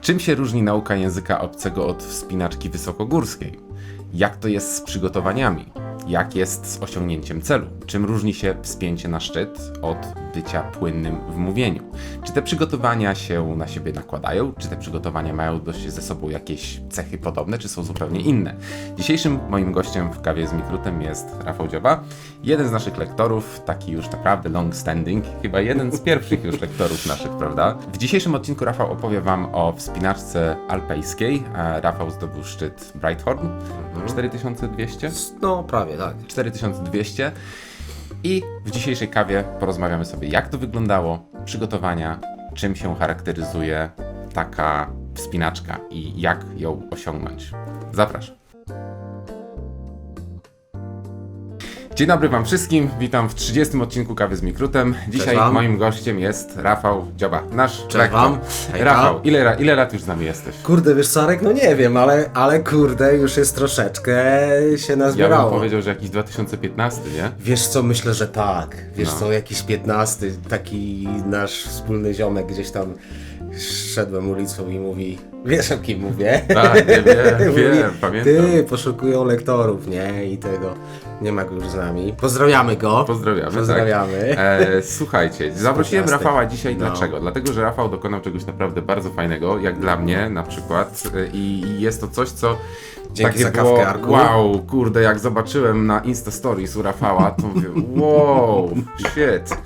Czym się różni nauka języka obcego od wspinaczki wysokogórskiej? Jak to jest z przygotowaniami? Jak jest z osiągnięciem celu? Czym różni się wspięcie na szczyt od bycia płynnym w mówieniu? Czy te przygotowania się na siebie nakładają? Czy te przygotowania mają do się ze sobą jakieś cechy podobne, czy są zupełnie inne? Dzisiejszym moim gościem w kawie z Mikrutem jest Rafał Dzioba, jeden z naszych lektorów, taki już naprawdę long standing, chyba jeden z pierwszych już lektorów naszych, prawda? W dzisiejszym odcinku Rafał opowie Wam o wspinaczce alpejskiej. E, Rafał zdobył szczyt Brighthorn 4200. No, prawie, tak. 4200. I w dzisiejszej kawie porozmawiamy sobie, jak to wyglądało, przygotowania, czym się charakteryzuje taka wspinaczka i jak ją osiągnąć. Zapraszam. Dzień dobry Wam wszystkim, witam w 30 odcinku Kawy z Mikrutem. Dzisiaj wam. moim gościem jest Rafał Dzioba, nasz Cześć wam. Rafał, ile, ile lat już z nami jesteś? Kurde, wiesz Sarek, no nie wiem, ale, ale kurde, już jest troszeczkę się Ja bym nazbierało. powiedział, że jakiś 2015, nie? Wiesz co, myślę, że tak. Wiesz No. co, jakiś 15, taki nasz wspólny ziomek gdzieś tam szedłem ulicą i mówi, wiesz o kim mówię? Tak, nie wiem, Mówi, wiem, pamiętam. Ty, poszukują lektorów, nie? I tego, nie ma go już z nami. Pozdrawiamy go. Pozdrawiamy. Pozdrawiamy. Tak. E, słuchajcie, zaprosiłem. Rafała dzisiaj No. dlaczego? Dlatego, że Rafał dokonał czegoś naprawdę bardzo fajnego, jak dla mnie na przykład. e, i jest to coś, co. Dzięki takie za było, kawkę, Arku. Wow, kurde, jak zobaczyłem na Insta Stories u Rafała, to mówię, wow, shit.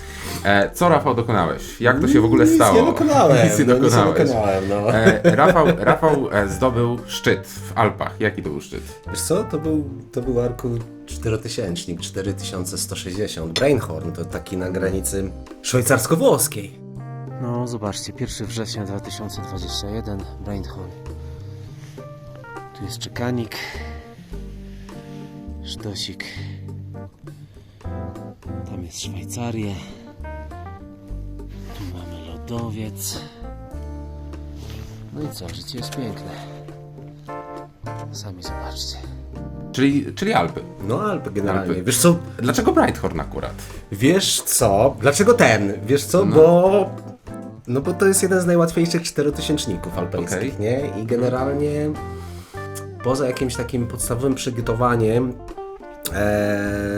E, co Rafał dokonałeś? Jak to się w ogóle Nic stało? nie dokonałem. Nic nie no, nic nie dokonałem, no. E, Rafał, Rafał e, zdobył szczyt w Alpach. Jaki to był szczyt? Wiesz co, to był, to był Arku 4000, 4160. Brainhorn to taki na granicy szwajcarsko-włoskiej. No, zobaczcie, 1 września 2021, Brainhorn. Tu jest czekanik, sztosik. Tam jest Szwajcaria. Tu mamy lodowiec. No i co, życie jest piękne. Sami zobaczcie. Czyli, czyli Alpy. No Alpy generalnie. Alpy. Wiesz co, Dlaczego Brighthorn akurat? wiesz co, dlaczego ten? Wiesz co, No. bo... No bo to jest jeden z najłatwiejszych czterotysięczników alpejskich, Okej. nie? I generalnie poza jakimś takim podstawowym przygotowaniem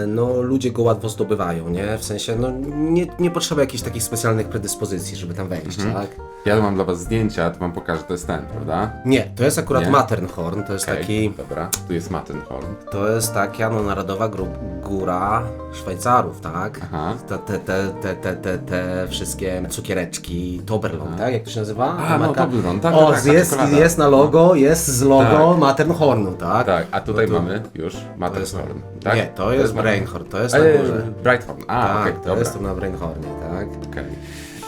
no ludzie go łatwo zdobywają, nie? W sensie, no nie, nie potrzeba jakichś takich specjalnych predyspozycji, żeby tam wejść, Mhm. tak? Ja mam dla was zdjęcia, to wam pokażę, to jest ten, prawda? Nie, to jest akurat Nie? Matterhorn, to jest Okej, taki... Dobra, tu jest Mattenhorn. To jest taka no, narodowa góra Szwajcarów, tak? Aha. Te, te, te, te, te, te, te wszystkie cukiereczki, Toblerone, tak? Jak to się nazywa? A, no, Toblerone, tak, O, tak, tak, jest, czekolada. jest na logo, jest z logo Tak. Matterhornu, tak? Tak, a tutaj No to- mamy już To jest, Mattenhorn. Tak? Nie, to jest Matten- Brainhorn, to jest na Ale górze. Brighthorn, a Tak, okej, to dobra. jest to na Brainhornie, tak? Okej.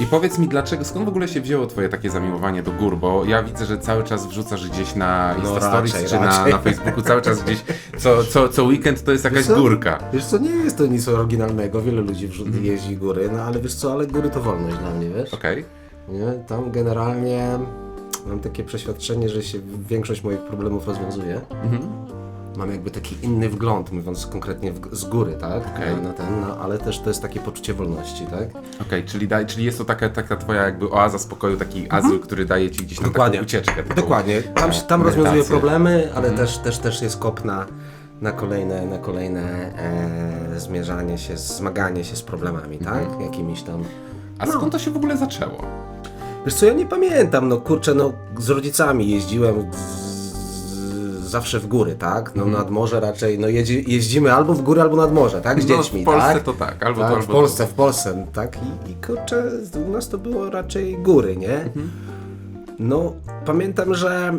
I powiedz mi, dlaczego, skąd w ogóle się wzięło twoje takie zamiłowanie do gór? Bo ja widzę, że cały czas wrzucasz gdzieś na No Insta Stories raczej, czy na, raczej. na Facebooku, cały czas gdzieś, co, co, co weekend to jest jakaś co? górka. Wiesz co, nie jest to nic oryginalnego, wiele ludzi wrzu- Mhm. jeździ góry, no ale wiesz co, ale góry to wolność dla mnie, wiesz? Okej, Nie? Tam generalnie mam takie przeświadczenie, że się większość moich problemów rozwiązuje. Mhm. Mam jakby taki inny wgląd, mówiąc konkretnie w, z góry, tak? Okej. Na, ten, no, ale też to jest takie poczucie wolności, tak? okej, czyli, daj, czyli jest to taka, taka twoja jakby oaza spokoju, taki azyl, który daje ci gdzieś tam Dokładnie. taką ucieczkę. Taką, Dokładnie. Tam, się- tam medytację. rozwiązuje problemy, ale Mhm. też, też, też jest kop na, na kolejne, na kolejne e, zmierzanie się, zmaganie się z problemami, Mhm. tak? Jakimiś tam. A skąd to się w ogóle zaczęło? Wiesz co, ja nie pamiętam, no kurczę, no z rodzicami jeździłem z, zawsze w góry, tak? No nad morze raczej, no jeździ, jeździmy albo w góry, albo nad morze, tak? Z Mhm. No, dziećmi, w Polsce tak? to tak, albo tak, to, albo w Polsce, w Polsce, tak? I, I kurczę, u nas to było raczej góry, nie? Mhm. No, pamiętam, że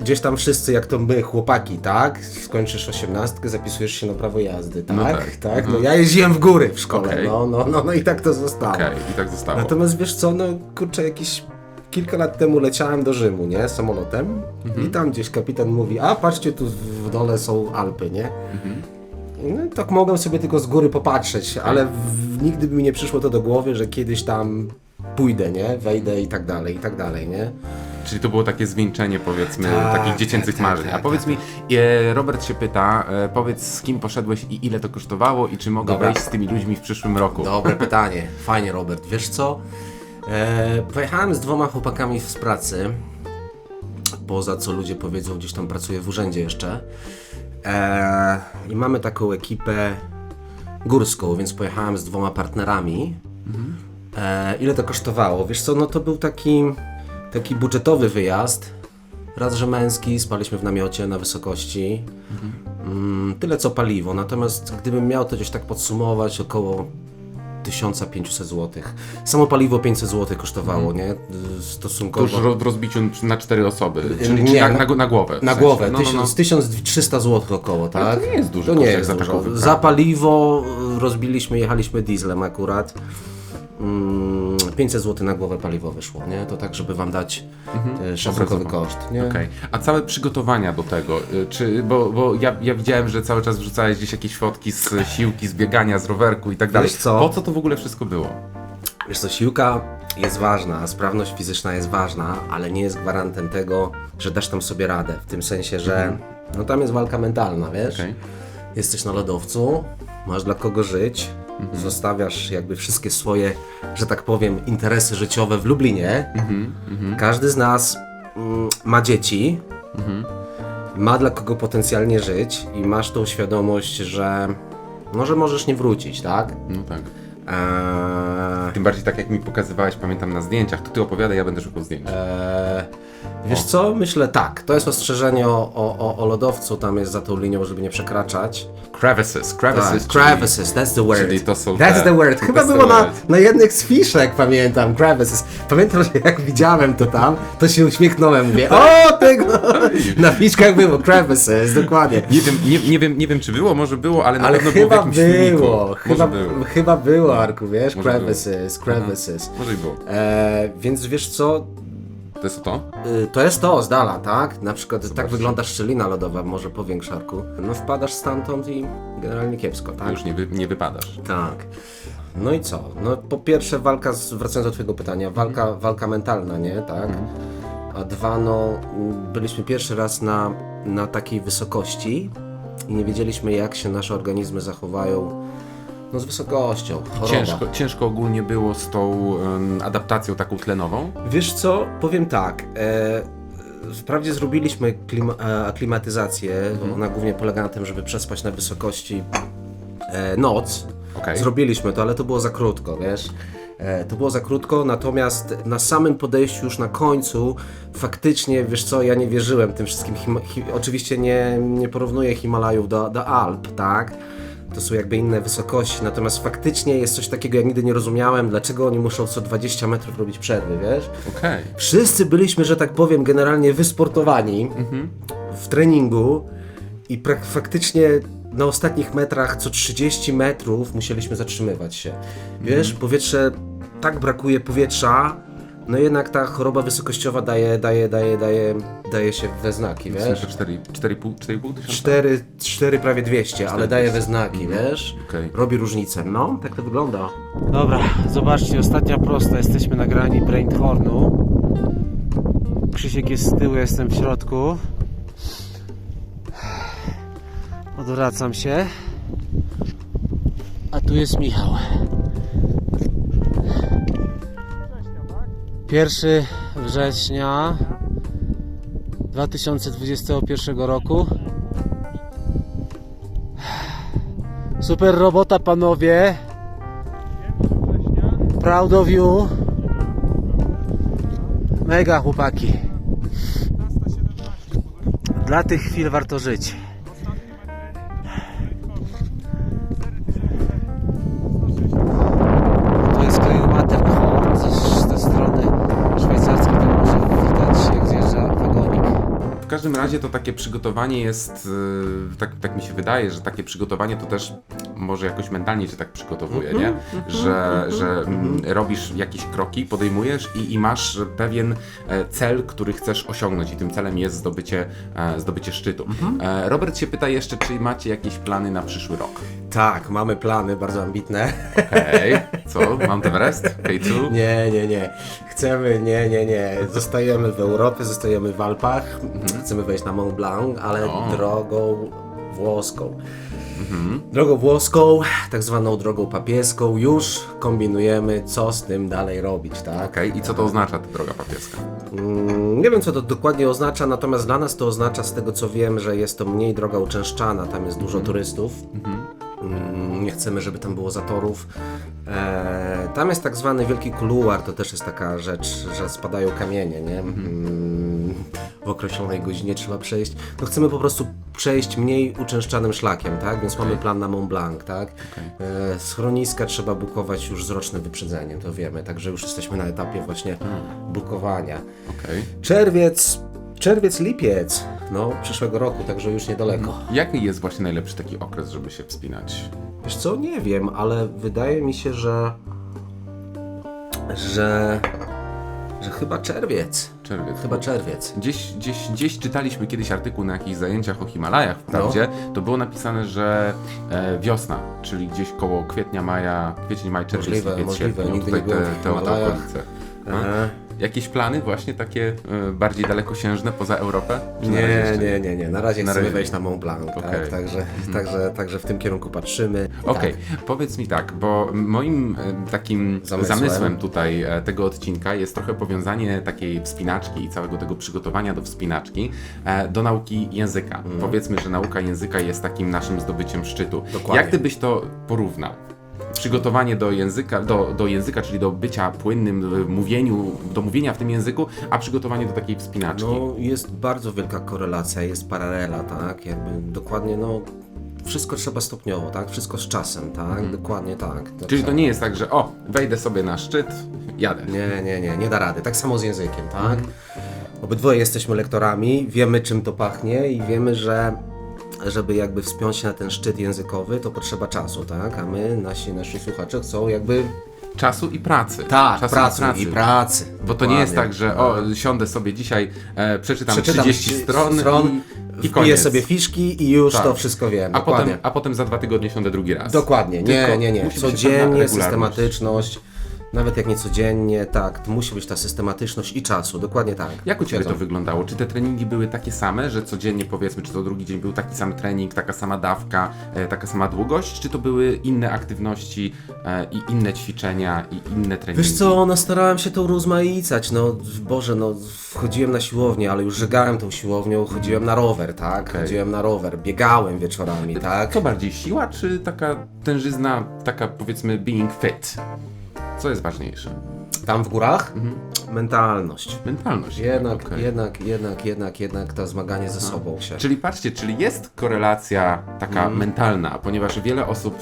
gdzieś tam wszyscy, jak to my, chłopaki, tak? Skończysz osiemnastkę, zapisujesz się na prawo jazdy, tak? No tak, tak, tak? mhm. No ja jeździłem w góry w szkole, Okej. no, no, no, no i tak to zostało. to... Okej, i tak zostało. Natomiast wiesz co, no kurczę, jakieś kilka lat temu leciałem do Rzymu, nie? Samolotem Mhm. i tam gdzieś kapitan mówi, a patrzcie, tu w dole są Alpy, nie? Mhm. No, tak mogłem sobie tylko z góry popatrzeć, ale w, nigdy by mi nie przyszło to do głowy, że kiedyś tam pójdę, nie? Wejdę i tak dalej, i tak dalej, nie? Czyli to było takie zwieńczenie, powiedzmy, Tak, takich dziecięcych tak, tak, marzeń. A tak, powiedz tak, mi, e, Robert się pyta, e, powiedz z kim poszedłeś i ile to kosztowało i czy mogę Dobra. wejść z tymi ludźmi w przyszłym roku? Dobre pytanie, fajnie Robert. Wiesz co? E, pojechałem z dwoma chłopakami z pracy poza co ludzie powiedzą, gdzieś tam pracuję w urzędzie jeszcze. E, I mamy taką ekipę górską, więc pojechałem z dwoma partnerami. E, ile to kosztowało? Wiesz co, no to był taki, taki budżetowy wyjazd. Raz, że męski, spaliśmy w namiocie na wysokości. Mm, tyle co paliwo, natomiast gdybym miał to gdzieś tak podsumować, około 1500 zł. Samo paliwo 500 zł kosztowało, nie? To Stosunkowo. już ro- w rozbiciu na cztery osoby, czyli, Nie, na, na- na, na głowę. w Na sensie. głowę, No, no, no. 1000, 1300 zł około, tak? to nie jest duży To nie jest za dużo. Za paliwo y, rozbiliśmy, jechaliśmy dieslem akurat. Mm, 500 zł na głowę paliwo wyszło, nie? To tak, żeby wam dać mhm. szacunkowy Obrazowo. koszt, nie? Okej. A całe przygotowania do tego, y, czy, bo, bo ja, ja widziałem, że cały czas wrzucałeś gdzieś jakieś fotki z siłki, z biegania, z rowerku i tak dalej. Wiesz co? Po co to w ogóle wszystko było? Wiesz co, siłka jest ważna, sprawność fizyczna jest ważna, ale nie jest gwarantem tego, że dasz tam sobie radę. W tym sensie, że no tam jest walka mentalna, wiesz? Okej. Jesteś na lodowcu, masz dla kogo żyć, zostawiasz jakby wszystkie swoje, że tak powiem, interesy życiowe w Lublinie. Każdy z nas mm, ma dzieci, ma dla kogo potencjalnie żyć i masz tą świadomość, że może możesz nie wrócić, tak? No tak. Eee, Tym bardziej tak jak mi pokazywałeś, pamiętam na zdjęciach, to ty opowiadaj, ja będę szukał zdjęć. Eee, wiesz co? Myślę tak. To jest ostrzeżenie o, o, o, lodowcu, tam jest za tą linią, żeby nie przekraczać. Crevices, crevices, Tak, crevices, that's the word. czyli to są That's te- the word. Chyba that's the było na, word. na jednych z fiszek, pamiętam, crevices. Pamiętam, że jak widziałem to tam, to się uśmiechnąłem, mówię, o tego! Na fiszkach było crevices, dokładnie. Nie wiem, nie, nie, wiem, nie wiem, czy było, może było, ale na Ale pewno chyba było w jakimś filmiku. było, chyba, było. chyba było, Arku, wiesz, Może było. crevices, crevices. Może i było. Eee, więc wiesz co, To jest to? Y, To jest to z dala, tak? Na przykład tak wygląda szczelina lodowa, może po większarku. No wpadasz stamtąd i generalnie kiepsko, tak? Już nie, wy, nie wypadasz. Tak. No i co? No po pierwsze walka, z, wracając do twojego pytania, walka, walka mentalna, nie? Tak? A dwa, no m, byliśmy pierwszy raz na, na takiej wysokości i nie wiedzieliśmy jak się nasze organizmy zachowają no z wysokością, choroba. Ciężko, ciężko ogólnie było z tą em, adaptacją taką tlenową. Wiesz co, powiem tak. E, wprawdzie zrobiliśmy klim, e, aklimatyzację. Ona głównie polega na tym, żeby przespać na wysokości e, noc. Okej. Zrobiliśmy to, ale to było za krótko, wiesz. E, to było za krótko, natomiast na samym podejściu, już na końcu, faktycznie, wiesz co, ja nie wierzyłem tym wszystkim. Hima, hi, oczywiście nie, nie porównuję Himalajów do, do Alp, tak? To są jakby inne wysokości, natomiast faktycznie jest coś takiego, jak nigdy nie rozumiałem, dlaczego oni muszą co 20 metrów robić przerwy, wiesz? Okej. Wszyscy byliśmy, że tak powiem, generalnie wysportowani w treningu i faktycznie na ostatnich metrach co 30 metrów musieliśmy zatrzymywać się. Wiesz, powietrze, tak brakuje powietrza, no jednak ta choroba wysokościowa daje, daje, daje, daje, daje się we znaki, wiesz? sensie 4, 4,5 4,5 tysiąca? 4, 4 prawie 200, ale daje we znaki, wiesz? Okej. Robi różnicę, no, tak to wygląda. Dobra, zobaczcie, ostatnia prosta. Jesteśmy na grani Brainthornu. Krzysiek jest z tyłu, jestem w środku. Odwracam się. A tu jest Michał. Pierwszy września 2021 roku. Super robota panowie. Proud of you. Mega chłopaki. Dla tych chwil warto żyć. Razie to takie przygotowanie jest, y, tak, tak mi się wydaje, że takie przygotowanie to też może jakoś mentalnie cię tak przygotowuje, nie? Że, że mm, robisz jakieś kroki, podejmujesz i, i masz pewien e, cel, który chcesz osiągnąć i tym celem jest zdobycie, e, zdobycie szczytu. E, Robert się pyta jeszcze, czy macie jakieś plany na przyszły rok? Tak, mamy plany bardzo ambitne. Okej, co? Mount Everest? K2? Nie, nie, nie. Chcemy, nie, nie, nie. Zostajemy w Europie, zostajemy w Alpach. Chcemy wejść na Mont Blanc, ale O. drogą włoską. Drogą włoską, tak zwaną drogą papieską, już kombinujemy, co z tym dalej robić, tak? Okej, i co to oznacza ta droga papieska? Mm, Nie wiem, co to dokładnie oznacza, natomiast dla nas to oznacza, z tego co wiem, że jest to mniej droga uczęszczana, tam jest dużo turystów. Mm, Nie chcemy, żeby tam było zatorów. E, tam jest tak zwany wielki kuluar, to też jest taka rzecz, że spadają kamienie, nie? Mm, w określonej godzinie trzeba przejść. No chcemy po prostu przejść mniej uczęszczanym szlakiem, tak? Więc mamy plan na Mont Blanc, tak? E, schroniska trzeba bukować już z rocznym wyprzedzeniem, to wiemy, także już jesteśmy na etapie właśnie bukowania. Okej. Czerwiec, czerwiec, lipiec, no przyszłego roku, także już niedaleko. Jaki jest właśnie najlepszy taki okres, żeby się wspinać? Wiesz co, nie wiem, ale wydaje mi się, że że że chyba czerwiec. Czerwiec. Chyba czerwiec. Gdzieś, gdzieś, gdzieś czytaliśmy kiedyś artykuł na jakichś zajęciach o Himalajach, wprawdzie, to było napisane, że e, wiosna, czyli gdzieś koło kwietnia, maja, kwiecień, maj, czerwiec, Możliwe, możliwe. tutaj nie te, te okolice. Jakieś plany właśnie takie e, bardziej dalekosiężne poza Europę? Czy na razie Nie, jeszcze nie, nie, nie. Na razie Na chcemy razie- wejść na Mont Blanc, Okej. tak? Także, także, także w tym kierunku patrzymy. Okej, Tak. powiedz mi tak, bo moim e, takim Zamysłem. zamysłem. tutaj e, tego odcinka jest trochę powiązanie takiej wspinaczki i całego tego przygotowania do wspinaczki e, do nauki języka. Powiedzmy, że nauka języka jest takim naszym zdobyciem szczytu. Dokładnie. Jak ty byś to porównał? Przygotowanie do języka, do, do języka, czyli do bycia płynnym, mówieniu, do mówienia w tym języku, a przygotowanie do takiej wspinaczki. No, jest bardzo wielka korelacja, jest paralela, tak? Jakby dokładnie, no, wszystko trzeba stopniowo, tak? Wszystko z czasem, tak? Dokładnie tak. Mhm. Czyli to nie jest tak, że o, wejdę sobie na szczyt, jadę. Nie, nie, nie, nie da rady. Tak samo z językiem, tak? Mhm. Obydwoje jesteśmy lektorami, wiemy czym to pachnie i wiemy, że żeby jakby wspiąć się na ten szczyt językowy, to potrzeba czasu, tak? A my, nasi, nasi słuchacze chcą jakby... Czasu i pracy. Tak, Czasu pracy, i pracy. Bo to nie jest tak, że o, siądę sobie dzisiaj, e, przeczytam, Przeczytam 30 trzy- stron, i, i koniec. sobie fiszki i już Tak. to wszystko wiem. a, dokładnie. potem, a potem za dwa tygodnie siądę drugi raz. Dokładnie, nie, Tylko nie, nie. Codziennie, systematyczność. Nawet jak nie codziennie, tak, to musi być ta systematyczność i czasu, dokładnie tak. Jak u Ciebie to wyglądało? Czy te treningi były takie same, że codziennie powiedzmy, czy to drugi dzień był taki sam trening, taka sama dawka, e, taka sama długość, czy to były inne aktywności e, i inne ćwiczenia i inne treningi? Wiesz co, no starałem się to urozmaicać, no Boże, no wchodziłem na siłownię, ale już żegałem tą siłownią, chodziłem na rower, tak, Okej. chodziłem na rower, biegałem wieczorami, tak. Co bardziej siła, czy taka tężyzna, taka powiedzmy being fit? Co jest ważniejsze? Tam w górach mentalność. Mentalność. Jednak, okej. jednak, jednak, jednak, jednak to zmaganie ze sobą się. Czyli patrzcie, czyli jest korelacja taka Mhm. mentalna, ponieważ wiele osób,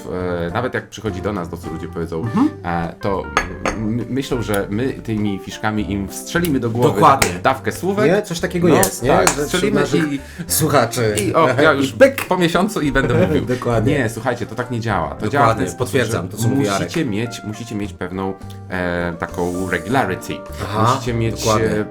e, nawet jak przychodzi do nas, to co ludzie powiedzą, Mhm. e, to m- myślą, że my tymi fiszkami im wstrzelimy do głowy Dokładnie. taką dawkę słówek. Nie? Coś takiego no, jest, nie? Tak, Że wśród strzelimy naszych i, Słuchaczy. i o, ja już po miesiącu i będę mówił. Dokładnie. Nie, słuchajcie, to tak nie działa. To działa w ten sposób, potwierdzam że to, co mówi Jarek. musicie mieć, musicie mieć pewną e, taką regularity. Aha, musicie mieć dokładnie. e, b-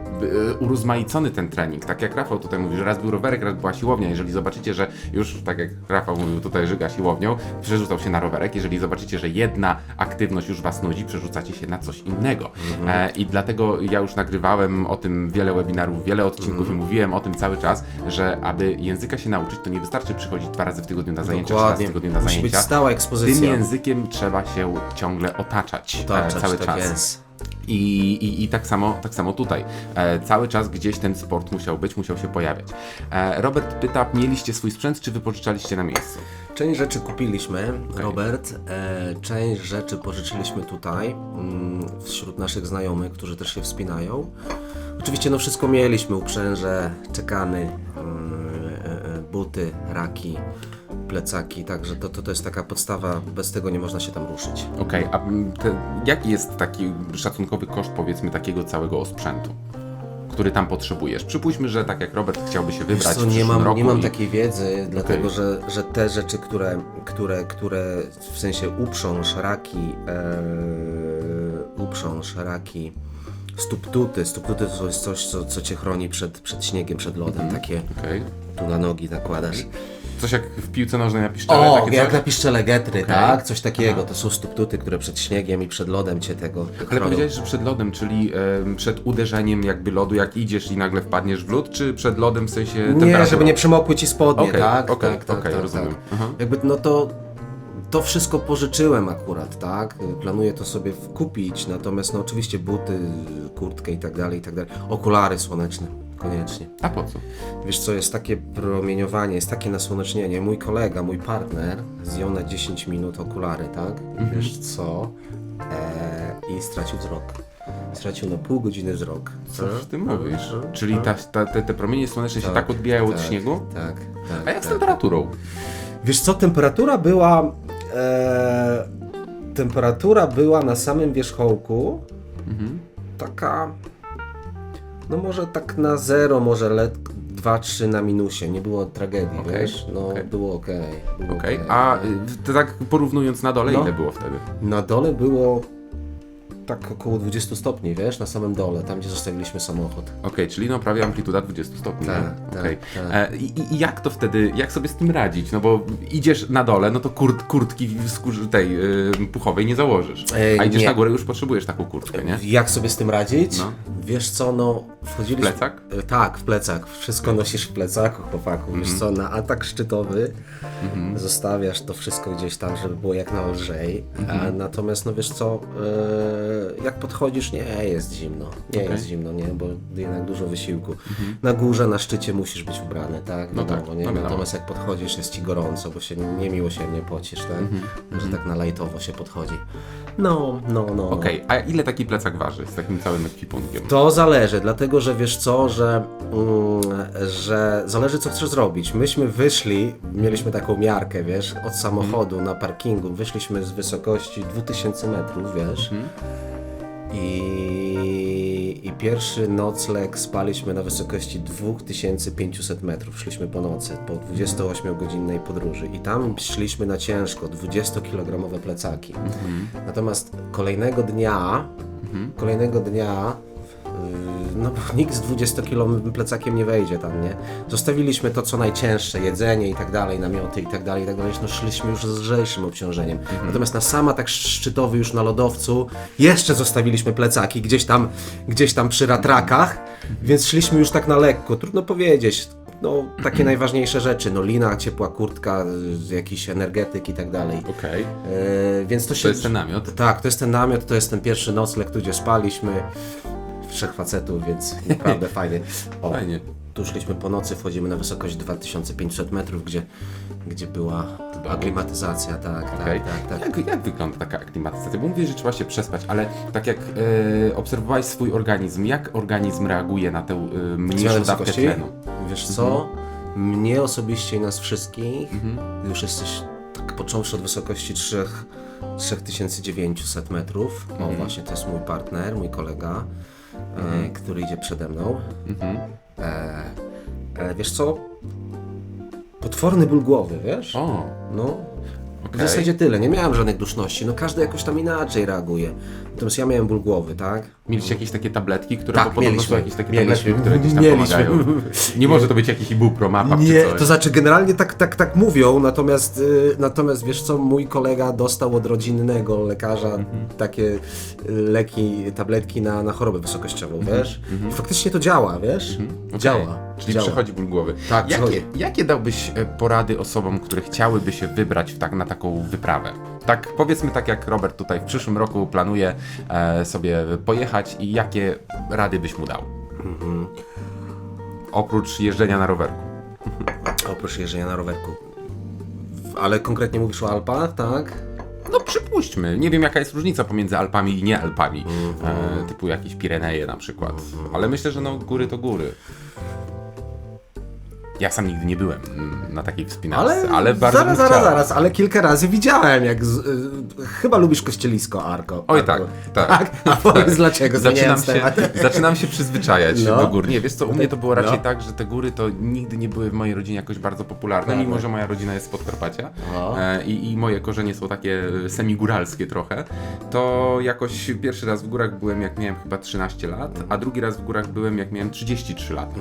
e, urozmaicony ten trening. Tak jak Rafał tutaj mówi, że raz był rowerek, raz była siłownia. Jeżeli zobaczycie, że już tak jak Rafał mówił tutaj żyga siłownią, przerzucał się na rowerek. Jeżeli zobaczycie, że jedna aktywność już was nudzi, przerzucacie się na coś innego. Mhm. E, I dlatego ja już nagrywałem o tym wiele webinarów, wiele odcinków Mhm. i mówiłem o tym cały czas, że aby języka się nauczyć, to nie wystarczy przychodzić dwa razy w tygodniu na zajęcia, trzy razy w tygodniu na Musi zajęcia. być stała Tym ekspozycja. językiem trzeba się ciągle otaczać, Otaczać, e, cały tak czas. jest. I, i, I tak samo, tak samo tutaj. E, cały czas gdzieś ten sport musiał być, musiał się pojawiać. E, Robert pyta, mieliście swój sprzęt, czy wypożyczaliście na miejscu? Część rzeczy kupiliśmy, Robert, e, część rzeczy pożyczyliśmy tutaj mm, wśród naszych znajomych, którzy też się wspinają. Oczywiście no wszystko mieliśmy, uprzęże, czekany, mm, e, e, buty, raki, plecaki, także to, to, to jest taka podstawa, bez tego nie można się tam ruszyć. Okej, a mm, te, jaki jest taki szacunkowy koszt, powiedzmy, takiego całego osprzętu? Który tam potrzebujesz. Przypuśćmy, że tak jak Robert chciałby się wybrać co, w nie mam, roku nie mam i- takiej wiedzy, dlatego że, że te rzeczy, które, które, które w sensie uprząż, raki, e, uprząż, raki, stuptuty, stuptuty to jest coś, co, co cię chroni przed, przed śniegiem, przed lodem, takie Okej. tu na nogi nakładasz. Coś jak w piłce nożnej na piszczele, O, takie jak coś? na piszczele getry, Okej. tak? Coś takiego. Aha. To są stuptuty, które przed śniegiem i przed lodem cię tego Ale chronią. powiedziałeś, że przed lodem, czyli przed uderzeniem jakby lodu, jak idziesz i nagle wpadniesz w lód, czy przed lodem w sensie Nie, żeby nie przemokły ci spodnie, Okej, tak? okej, tak, tak, okej, tak, rozumiem. tak. Jakby no to to wszystko pożyczyłem akurat, tak? Planuję to sobie kupić, natomiast no oczywiście buty, kurtkę i tak dalej, i tak dalej. Okulary słoneczne, koniecznie. A po co? Wiesz co, jest takie promieniowanie, jest takie nasłonecznienie. Mój kolega, mój partner zdjął na 10 minut okulary, tak? Mhm. Wiesz co? E, I stracił wzrok. Stracił na pół godziny wzrok. Coś ty mówisz? Czyli ta, ta, te, te promienie słoneczne się tak odbijają od tak, śniegu? Tak, tak. A jak z tak. temperaturą? Wiesz co, temperatura była. E, temperatura była na samym wierzchołku Mhm. taka. No może tak na zero, może let 2-3 na minusie. Nie było tragedii, Okej, wiesz? No okej. było okej. było Okej, okej. a y, to tak porównując na dole, No. ile było wtedy? Na dole było tak około 20 stopni, wiesz, na samym dole, tam gdzie zostawiliśmy samochód. Okej, czyli no prawie amplituda 20 stopni. Tak, nie? tak, Okej. tak. E, I, I jak to wtedy, jak sobie z tym radzić? No bo idziesz na dole, no to kurt, kurtki w skórze tej y, puchowej nie założysz. Ej, A idziesz nie. na górę, już potrzebujesz taką kurtkę, nie? Jak sobie z tym radzić? No. Wiesz co, no wchodziliśmy... W plecak? E, Tak, w plecak. Wszystko nosisz w plecaku, chłopaku. Wiesz Mhm. co, na atak szczytowy zostawiasz to wszystko gdzieś tam, żeby było jak na lżej. Mhm. A natomiast, no wiesz co, e, jak podchodzisz, nie jest zimno. Nie. Mhm. jest zimno, nie, bo jednak dużo wysiłku. Na górze, na szczycie musisz być ubrany, tak? No tak, Wiadomo, nie? no. Natomiast jak podchodzisz, jest ci gorąco, bo się niemiłosiernie pocisz, tak? Mhm. Że tak na lajtowo się podchodzi. No, no, no. Okej, a ile taki plecak waży z takim całym ekwipunkiem? To zależy, dlatego że wiesz co, że, mm, że zależy co chcesz zrobić. Myśmy wyszli, mieliśmy taką miarkę, wiesz, od samochodu na parkingu, wyszliśmy z wysokości 2000 metrów, wiesz. I, I pierwszy nocleg spaliśmy na wysokości 2500 metrów. Szliśmy po nocy, po 28-godzinnej podróży. I tam szliśmy na ciężko, 20-kilogramowe plecaki. Natomiast kolejnego dnia, kolejnego dnia No bo nikt z 20-kilowym plecakiem nie wejdzie tam, nie? Zostawiliśmy to, co najcięższe, jedzenie i tak dalej, namioty i tak dalej, i tak dalej. No szliśmy już z lżejszym obciążeniem. Natomiast na sama tak szczytowy już na lodowcu jeszcze zostawiliśmy plecaki gdzieś tam, gdzieś tam przy ratrakach, więc szliśmy już tak na lekko. Trudno powiedzieć. No, takie najważniejsze rzeczy, no lina, ciepła kurtka, y, jakiś energetyk i tak dalej. Okej, Yy, więc to się... to jest ten namiot. Tak, to jest ten namiot, to jest ten pierwszy nocleg, tu gdzie spaliśmy. Trzech facetów, więc naprawdę fajny. O, Fajnie. Tu szliśmy po nocy, wchodzimy na wysokość 2500 metrów, gdzie, gdzie była aklimatyzacja, tak, Okej. tak, tak, tak. Jak, jak wygląda taka aklimatyzacja? Bo mówię, że trzeba się przespać, ale tak jak e, obserwowałeś swój organizm, jak organizm reaguje na tę e, mniejszą dawkę tlenu? Wiesz co? Mnie osobiście i nas wszystkich, Mhm. już jesteś tak począwszy od wysokości 3, 3900 metrów. O, Mhm. właśnie to jest mój partner, mój kolega, e, który idzie przede mną. Mhm. E, e, wiesz co? Potworny ból głowy, wiesz? O, No. W Okej. zasadzie tyle, nie miałem żadnych duszności, no każdy jakoś tam inaczej reaguje. Natomiast ja miałem ból głowy, tak? Mieliście jakieś takie tabletki, które Tak, bo podobno są mieliśmy. jakieś takie Mieliśmy. tabletki, które gdzieś tam Mieliśmy. pomagają. Nie może to być jakiś ibupromapap czy Nie, coś. to znaczy generalnie tak, tak, tak mówią, natomiast, y, natomiast wiesz co, mój kolega dostał od rodzinnego lekarza Mhm. takie y, leki, tabletki na, na chorobę wysokościową, Mhm. wiesz? I faktycznie to działa, wiesz? Okej. Działa. Czyli działa. przechodzi ból głowy. Tak, jakie, przechodzi. jakie dałbyś e, porady osobom, które chciałyby się wybrać w tak, na taką wyprawę? Tak, powiedzmy tak jak Robert tutaj w przyszłym roku planuje e, sobie pojechać i jakie rady byś mu dał? Mhm. Oprócz jeżdżenia na rowerku. Oprócz jeżdżenia na rowerku. Ale konkretnie mówisz o Alpach, tak? No przypuśćmy, nie wiem jaka jest różnica pomiędzy Alpami i nie Alpami, Mhm. e, typu jakieś Pireneje na przykład, ale myślę, że no góry to góry. Ja sam nigdy nie byłem na takiej wspinaczce, ale, Ale, bardzo zaraz, zaraz, zaraz, ale kilka razy widziałem, jak z, y, chyba lubisz kościelisko, Arko. Oj, Arko. tak, tak. A powiedz dlaczego, Zaczynam się, zaczynam się przyzwyczajać No. do gór. Nie, wiesz co, u mnie to było raczej No. tak, że te góry to nigdy nie były w mojej rodzinie jakoś bardzo popularne, Tak. mimo że moja rodzina jest z Podkarpacia O. e, i, i moje korzenie są takie semigóralskie trochę, to jakoś pierwszy raz w górach byłem jak miałem chyba 13 lat, a drugi raz w górach byłem jak miałem 33 lata.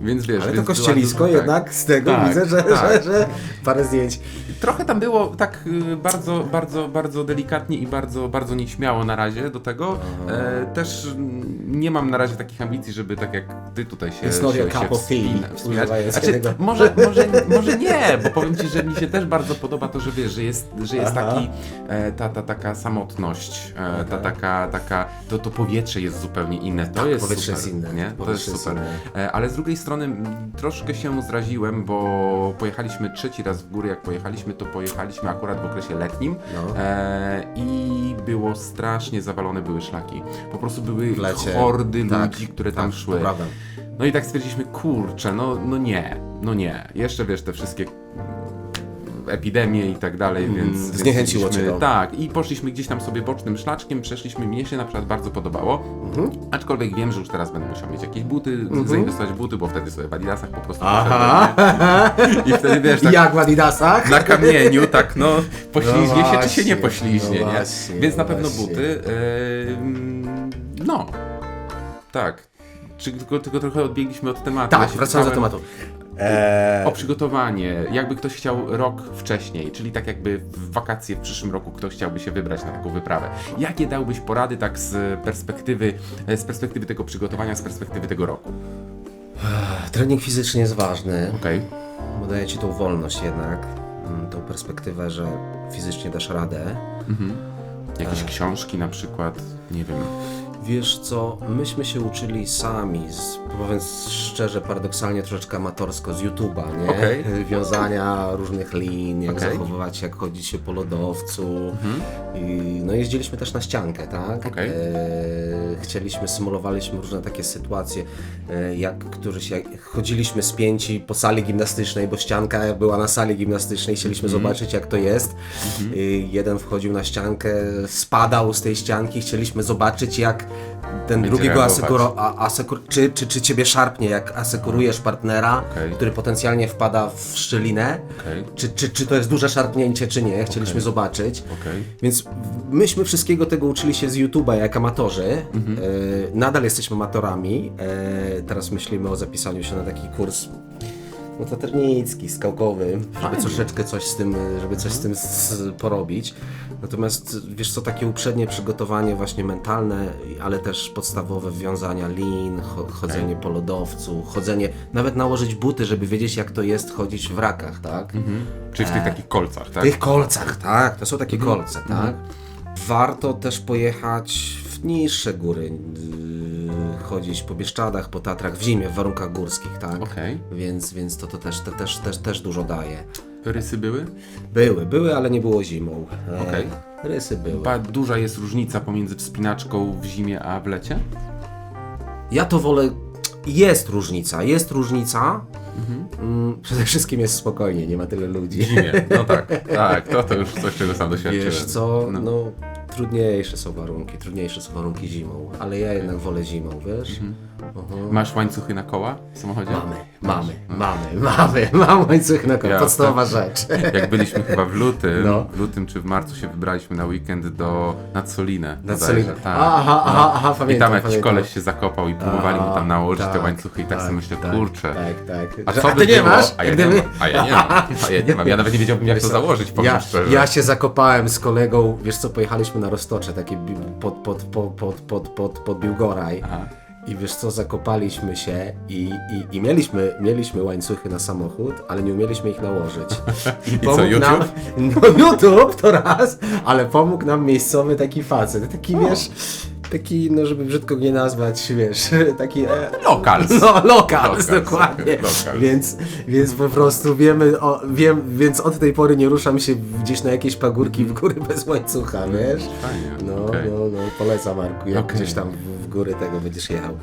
Więc wiesz, Mhm. Ale to kościelisko no jednak z tego Tak, widzę, że, tak. że, że parę zdjęć. Trochę tam było tak y, bardzo, bardzo, bardzo delikatnie i bardzo, bardzo nieśmiało na razie do tego. E, też nie mam na razie takich ambicji, żeby tak jak ty tutaj się, It's not się, się wspina- wspinać. Znaczy, może, może, może nie, bo powiem ci, że mi się też bardzo podoba to, że wiesz, że jest, że jest Aha. taki, e, ta, ta taka samotność, e, ta taka, taka, to, to powietrze jest zupełnie inne. To jest Tak, powietrze super, jest inne, Nie? To jest jest super. inne. E, Ale z drugiej strony troszkę się zraziłem, bo pojechaliśmy trzeci raz w góry. Jak pojechaliśmy, to pojechaliśmy akurat w okresie letnim No. e, i było strasznie zawalone były szlaki. Po prostu były hordy Tak, ludzi, które tam tak, szły. to prawda. No i tak stwierdziliśmy, kurczę, no, no nie, no nie. Jeszcze wiesz, te wszystkie epidemie i tak dalej, więc... więc zniechęciło cię to. Tak, i poszliśmy gdzieś tam sobie bocznym szlaczkiem, przeszliśmy, mnie się na przykład bardzo podobało, Mhm. aczkolwiek wiem, że już teraz będę musiał mieć jakieś buty, zainwestować w buty, bo wtedy sobie w Adidasach po prostu Aha. poszedłem? I wtedy wiesz, tak Jak w Adidasach? na kamieniu, tak no, poślizgnie się czy się nie właśnie, poślizgnie, no nie? właśnie, Więc na no pewno właśnie. buty, ym, no, tak. Czy tylko, tylko trochę odbiegliśmy od tematu. Tak, się wracając do tematu. Eee, O przygotowanie, jakby ktoś chciał rok wcześniej, czyli tak jakby w wakacje w przyszłym roku ktoś chciałby się wybrać na taką wyprawę. Jakie dałbyś porady tak z perspektywy, z perspektywy tego przygotowania, z perspektywy tego roku? trening fizyczny jest ważny, Okej, bo daje ci tą wolność jednak, mm, tą perspektywę, że fizycznie dasz radę. jakieś książki na przykład, nie wiem. Wiesz co, myśmy się uczyli sami, z, mówiąc szczerze, paradoksalnie troszeczkę amatorsko z YouTube'a, nie? Okej. Wiązania różnych lin, jak Okej. zachowywać się, jak chodzić się po lodowcu. I, no jeździliśmy też na ściankę, tak? Okej. E, chcieliśmy, symulowaliśmy różne takie sytuacje, e, jak któryś, jak chodziliśmy spięci po sali gimnastycznej, bo ścianka była na sali gimnastycznej, chcieliśmy Mhm. zobaczyć jak to jest. I jeden wchodził na ściankę, spadał z tej ścianki, chcieliśmy zobaczyć jak ten Będzie drugi go reagować. asekuro, a, asekur, czy, czy, czy ciebie szarpnie, jak asekurujesz partnera, Okej. który potencjalnie wpada w szczelinę, Okej. czy, czy, czy to jest duże szarpnięcie, czy nie, chcieliśmy Okej. zobaczyć. Okej. Więc myśmy wszystkiego tego uczyli się z YouTube'a jak amatorzy. Mhm. E, nadal jesteśmy amatorami. E, teraz myślimy o zapisaniu się na taki kurs no taternicki, skałkowy, żeby troszeczkę coś z tym, żeby coś z tym porobić. Natomiast wiesz co, takie uprzednie przygotowanie właśnie mentalne, ale też podstawowe wiązania lin, cho, chodzenie po lodowcu, chodzenie, nawet nałożyć buty, żeby wiedzieć jak to jest chodzić w rakach, tak? Mhm. Czyli w tych takich kolcach, tak? W tych kolcach, tak, to są takie Mhm. kolce, tak. Warto też pojechać w niższe góry, yy, chodzić po Bieszczadach, po Tatrach w zimie, w warunkach górskich, tak. Okej. Więc, więc to, to też, to też, też, też dużo daje. Rysy były? Były, były, ale nie było zimą. E, Okej. Rysy były. Duża jest różnica pomiędzy wspinaczką w zimie a w lecie? Ja to wolę. Jest różnica, jest różnica. Mm, przede wszystkim jest spokojnie, nie ma tyle ludzi. W zimie, no tak, tak, to to już coś, czego sam doświadczyłem. Wiesz co, No. no. trudniejsze są warunki, trudniejsze są warunki zimą, ale ja jednak wolę zimą, wiesz? Mhm. Masz łańcuchy na koła w samochodzie? Mamy, mamy, mamy, mamy, mam łańcuch na koło, Jasne. podstawowa rzecz. Jak byliśmy chyba w lutym, No. w lutym czy w marcu się wybraliśmy na weekend do nad Solinę. Nad bodajże, Solinę. Tak. Aha, aha, aha, I pamiętam, tam jakiś pamiętam. koleś się zakopał i próbowali mu tam nałożyć te łańcuchy i tak, sobie myślę, kurczę. Tak, tak. A co by ty nie było? masz? A ja nie gdyby- mam. A ja nie mam. A ja nie mam. Ja nawet nie wiedziałbym jak to założyć, powiem Ja, szczerze. ja się zakopałem z kolegą, wiesz co, pojechaliśmy na Roztocze, takie bi- pod, pod, pod, pod, pod, pod, pod Biłgoraj. Aha. I wiesz co, zakopaliśmy się i, i, i mieliśmy, mieliśmy łańcuchy na samochód, ale nie umieliśmy ich nałożyć. I, co, nam, YouTube? no YouTube to raz, ale pomógł nam miejscowy taki facet, taki wiesz, taki, no żeby brzydko nie nazwać, wiesz, taki... E, Locals. no, lokal, dokładnie. locals. Więc, więc po prostu wiemy, o, wiem, więc od tej pory nie ruszam się gdzieś na jakieś pagórki w góry bez łańcucha, wiesz? Fajnie, No, okej. no, no, polecam Marku, jak Okej. gdzieś tam w, w góry tego będziesz jechał.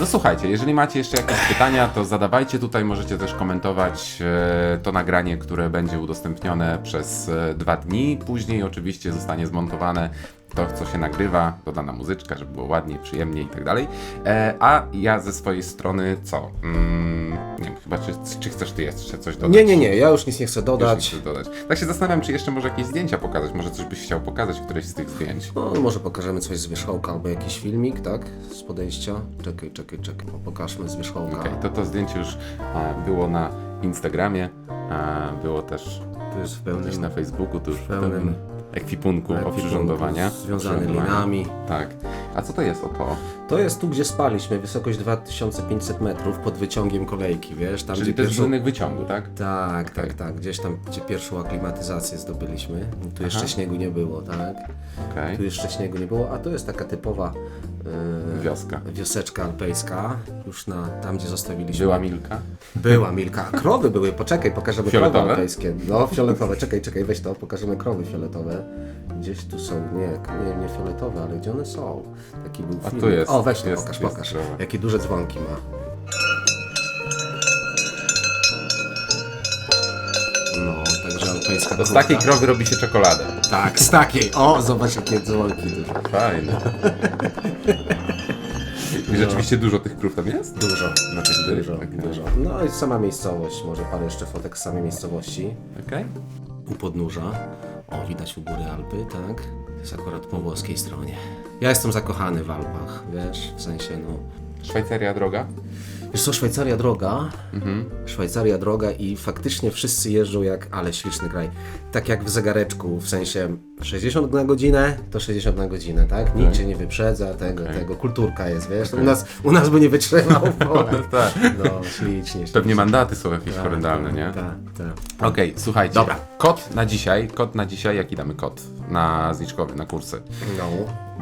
No słuchajcie, jeżeli macie jeszcze jakieś pytania, to zadawajcie tutaj, możecie też komentować e, to nagranie, które będzie udostępnione przez e, dwa dni. Później oczywiście zostanie zmontowane to, co się nagrywa, dodana muzyczka, żeby było ładniej, przyjemniej i tak dalej. E, a ja ze swojej strony co? Mm, nie wiem, chyba czy, czy chcesz ty jeszcze coś dodać? Nie, nie, nie, ja już nic nie chcę dodać. nie dodać. Tak się zastanawiam, czy jeszcze może jakieś zdjęcia pokazać, może coś byś chciał pokazać, któreś z tych zdjęć. No, może pokażemy coś z wierzchołka albo jakiś filmik, tak? Z podejścia. Czekaj, czekaj, czekaj. Pokażmy z wierzchołka. Okej, to to zdjęcie już e, było na Instagramie, e, było też Tu jest w pełnym, gdzieś na Facebooku, to już w pełnym pełnym ekwipunku ekwipunku oprzyrządowania. związany linami. Tak. A co to jest o to? To jest tu, gdzie spaliśmy, wysokość 2500 metrów pod wyciągiem kolejki, wiesz? Tam, Czyli gdzie to jest pierwszą... wyciągu, tak? Tak, tak, tak. Gdzieś tam, gdzie pierwszą aklimatyzację zdobyliśmy. Tu jeszcze śniegu nie było, tak? Okej. Tu jeszcze śniegu nie było, a to jest taka typowa e, Wioska. wioseczka alpejska, już na tam, gdzie zostawiliśmy. Była Milka? Była Milka. A krowy były, poczekaj, pokażemy Fioletowe? krowy alpejskie. No, fioletowe, czekaj, czekaj, weź to, pokażemy krowy fioletowe. Gdzieś tu są, nie, nie, nie fioletowe, ale gdzie one są? Taki był A film. tu jest, O, weź to, jest- pokaż, jest pokaż. Jakie duże dzwonki ma. No, także alpejska To z krówka. takiej krowy robi się czekoladę. Tak, z takiej. O, zobacz jakie dzwonki duże. Fajne. I rzeczywiście dużo tych krów tam jest? Dużo. Na tych dych? Dużo, Okej. dużo. No i sama miejscowość, może parę jeszcze fotek z samej miejscowości. Okej. u podnóża. O, widać u góry Alpy, tak? To jest akurat po włoskiej stronie. Ja jestem zakochany w Alpach, wiesz, w sensie, no... Szwajcaria droga? Wiesz co, Szwajcaria droga, Szwajcaria droga i faktycznie wszyscy jeżdżą jak, ale śliczny kraj. Tak jak w zegareczku, w sensie 60 na godzinę, to 60 na godzinę, tak? Nikt cię nie wyprzedza, tego, tego, kulturka jest, wiesz? U, nas, u nas by nie wytrzymał Polak. tak. No, ślicznie. Pewnie mandaty są jakieś horrendalne, nie? Tak, tak. Okej, słuchajcie. Dobra. Kod na dzisiaj, kod na dzisiaj, jaki damy kod na zniczkowy, na kursy? No.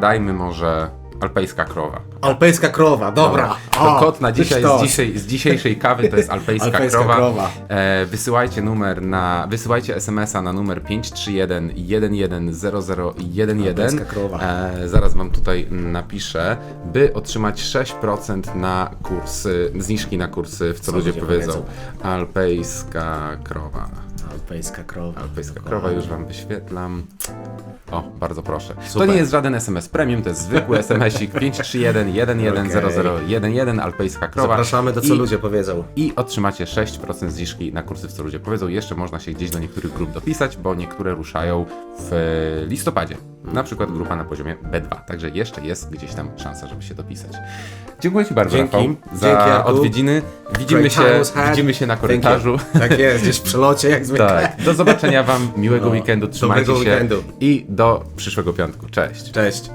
Dajmy może alpejska krowa. Alpejska krowa, dobra. To O, kod na dzisiaj to. z, z dzisiejszej kawy to jest alpejska, Alpejska krowa. krowa. E, wysyłajcie numer na, wysyłajcie SMS-a na numer 531 110011. Alpejska krowa. E, zaraz wam tutaj napiszę, by otrzymać 6% na kursy, zniżki na kursy, w co, ludzie, ludzie powiedzą. powiedzą. Alpejska krowa. Alpejska krowa. Alpejska krowa, już wam wyświetlam. O, bardzo proszę. To Super. nie jest żaden SMS premium, to jest zwykły SMS-ik 531 110011 Alpejska krowa. Zapraszamy do co I, ludzie powiedzą. I otrzymacie 6% zniżki na kursy w co ludzie powiedzą. Jeszcze można się gdzieś do niektórych grup dopisać, bo niektóre ruszają w listopadzie. Na przykład grupa na poziomie B2. Także jeszcze jest gdzieś tam szansa, żeby się dopisać. Dziękuję Ci bardzo, Dzięki. Rafał, za Dzięki, odwiedziny. Widzimy Great się, had. widzimy się na korytarzu. Tak jest, gdzieś w przelocie jak zwykle. Tak. Do zobaczenia Wam, miłego No, weekendu, trzymajcie się weekendu. i do przyszłego piątku. Cześć. Cześć.